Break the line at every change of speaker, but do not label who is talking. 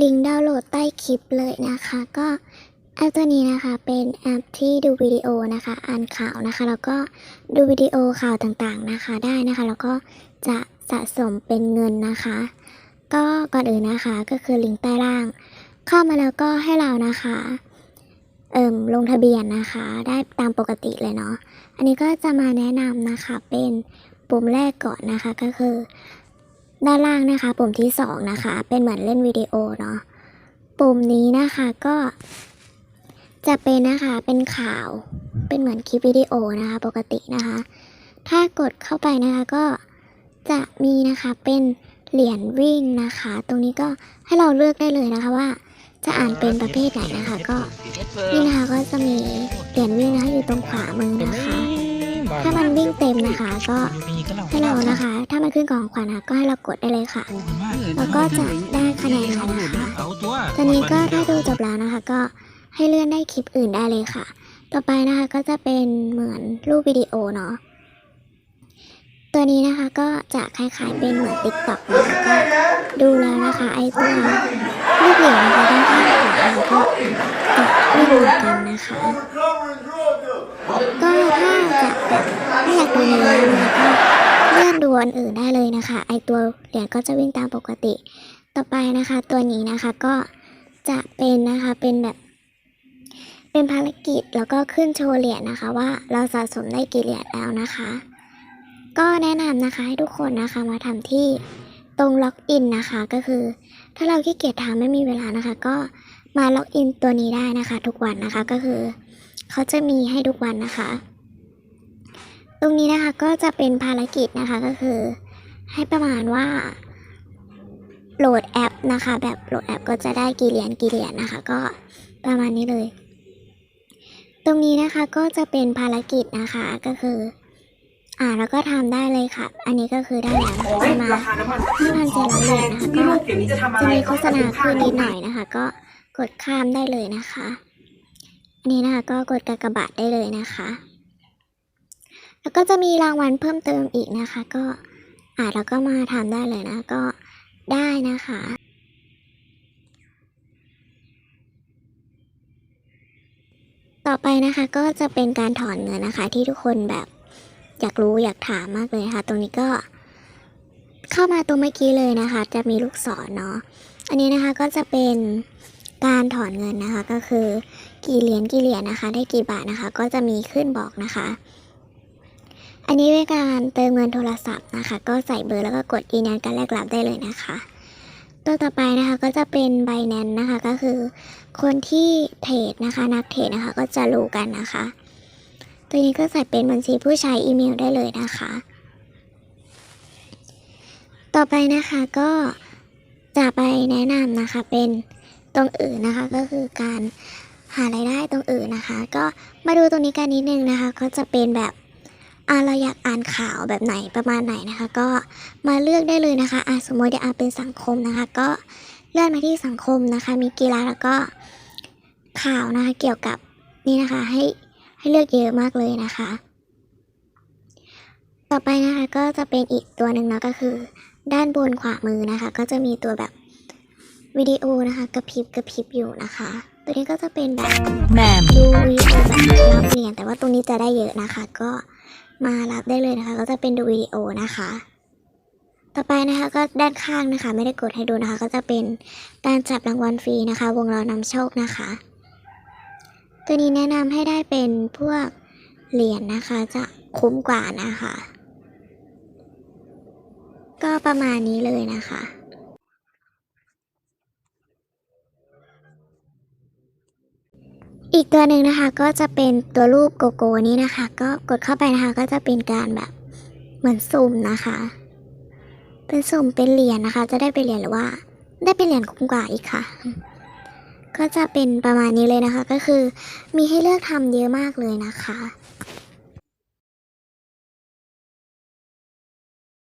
ลิงก์ดาวน์โหลดใต้คลิปเลยนะคะ ก็แอปตัวนี้นะคะเป็นแอปที่ดูวิดีโอนะคะอ่านข่าวนะคะ แล้วก็ดูวิดีโอข่าวต่างๆนะคะได้นะคะ แล้วก็จะสะสมเป็นเงินนะคะ ก็ก่อนอื่นนะคะก็คือลิงก์ใต้ล่าง เข้ามาแล้วก็ให้เรานะคะเอิ่มลงทะเบียนนะคะ ได้ตามปกติเลยเนาะอันนี้ก็จะมาแนะนำนะคะเป็นปุ่มแรกก่อนนะคะก็คือ ด้านล่างนะคะ ปุ่มที่สองนะคะ เป็นเหมือนเล่นวิดีโอเนาะปุ่มนี้นะคะก็จะเป็นนะคะเป็นข่าวเป็นเหมือนคลิปวิดีโอนะคะ ปกตินะคะ ถ้ากดเข้าไปนะคะก็จะมีนะคะเป็นเหรียญวิ่งนะคะ ตรงนี้ก็ให้เราเลือกได้เลยนะคะว่าจะอ่านเป็นประเภทไหนนะคะ ก็นี่นะคะก็จะมีเหรียญวิ่งนะคะอยู่ตรงขวามือนะคะ ถ้ามันวิ่งเต็มนะคะ ก็ให้เรานะคะ ถ้ามันขึ้นกองขวัญนะก็ให้เรากดได้เลยค่ะ แล้วก็จะได้คะแนนนะคะ
ตัว
ตอนนี้ก็ถ้าดูจบแล้วนะคะ ก็ให้เลื่อนได้คลิปอื่นได้เลยค่ะ ต่อไปนะคะก็จะเป็นเหมือนรูปวิดีโอเนาะตัวนี้นะคะก็จะคล้ายๆเป็นเหมือนติ๊กต็อกนะคะก็ดูแล้วนะคะไอตัวรูปเหรียญนะคะด้านข้างขวาก็จะไม่เหมือนกันนะคะ ก็ถ้าจะแบบไม่อยากดูในไลน์นะคะก็เลื่อนดูอันอื่นได้เลยนะคะ ไอตัวเหรียญก็จะวิ่งตามปกติ ต่อไปนะคะ ตัวนี้นะคะก็จะเป็นนะคะเป็นแบบ เป็นภารกิจแล้วก็ขึ้นโชว์เหรียญนะคะ ว่าเราสะสมได้กี่เหรียญแล้วนะคะ ก็แนะนำนะคะให้ทุกคนนะคะมาทำที่ตรงล็อกอินนะคะก็คือ ถ้าเราขี้เกียจทำไม่มีเวลานะคะ ก็มาล็อกอินตัวนี้ได้นะคะ ทุกวันนะคะก็คือ เขาจะมีให้ทุกวันนะคะ ตรงนี้นะคะก็จะเป็นภารกิจนะคะก็คือ ให้ประมาณว่า โหลดแอปนะคะ แบบโหลดแอปก็จะได้กี่เหรียญกี่เหรียญนะคะ ก็ประมาณนี้เลย ตรงนี้นะคะก็จะเป็นภารกิจนะคะก็คืออ่าแล้วก็ทำได้เลยค่ะ อันนี้ก็คือได้แล้วนะคะประมาณ
ราคาน้ำมัน
ห้าพันเจ็ดร้อยเหรียญนะคะก็
จะทำอะไร
จะมีโฆษณาขึ้นนิดหน่อยนะคะ ก็กดข้ามได้เลยนะคะ อันนี้นะคะก็กดกากบาทได้เลยนะคะ แล้วก็จะมีรางวัลเพิ่มเติมอีกนะคะ ก็อ่าแล้วก็มาทำได้เลยนะก็ได้นะคะต่อไปนะคะก็จะเป็นการถอนเงินนะคะ ที่ทุกคนแบบอยากรู้อยากถามมากเลยค่ะ ตรงนี้ก็เข้ามาตรงเมื่อกี้เลยนะคะ จะมีลูกศรเนาะอันนี้นะคะก็จะเป็น การถอนเงินนะคะก็คือกี่เหรียญกี่เหรียญนะคะ ได้กี่บาทนะคะ ก็จะมีขึ้นบอกนะคะ อันนี้เป็นการเติมเงินโทรศัพท์นะคะ ก็ใส่เบอร์แล้วก็กดยืนยันการแลกรับได้เลยนะคะ ตัวต่อไปนะคะก็จะเป็น b บ n a n c e นะคะก็คือ คนที่เทรดนะคะ นักเทรดนะคะ ก็จะรู้กันนะคะ ตัวนี้ก็ใส่เป็นบัญชีผู้ใช้อีเมลได้เลยนะคะ ต่อไปนะคะก็จะไปแนะนำนะคะเป็น ตรงอื่นนะคะ ก็คือการหารายได้ตรงอื่นนะคะ ก็มาดูตรงนี้กันนิดนึงนะคะ ก็จะเป็นแบบอ่าเราอยากอ่านข่าวแบบไหนประมาณไหนนะคะ ก็มาเลือกได้เลยนะคะอ่าสมมติอ่านเป็นสังคมนะคะ ก็เลื่อนมาที่สังคมนะคะ มีกีฬาแล้วก็ข่าวนะคะ เกี่ยวกับนี่นะคะให้ให้เลือกเยอะมากเลยนะคะ ต่อไปนะคะก็จะเป็นอีกตัวหนึ่งเนาะก็คือ ด้านบนขวามือนะคะ ก็จะมีตัวแบบ วิดีโอนะคะกระพริบกระพริบอยู่นะคะ ตัวนี้ก็จะเป็นแบบ
แหมม
ดูวิดีโอแบบรับเหรียญแต่ว่าตรงนี้จะได้เยอะนะคะ ก็มารับได้เลยนะคะ ก็จะเป็นดูวิดีโอนะคะ ต่อไปนะคะก็ด้านข้างนะคะ ไม่ได้กดให้ดูนะคะ ก็จะเป็นการจับรางวัลฟรีนะคะ วงล้อนำโชคนะคะ ตัวนี้แนะนำให้ได้เป็นพวกเหรียญนะคะจะคุ้มกว่านะคะ ก็ประมาณนี้เลยนะคะ อีกตัวหนึ่งนะคะก็จะเป็นตัวรูปโกโก้นี้นะคะ ก็กดเข้าไปนะคะก็จะเป็นการแบบเหมือนสุ่มนะคะ เป็นสุ่มเป็นเหรียญนะคะ จะได้เป็นเหรียญหรือว่า ได้เป็นเหรียญคุ้มกว่าอีกค่ะ ก็จะเป็นประมาณนี้เลยนะคะ ก็คือมีให้เลือกทำเยอะมากเลยนะคะ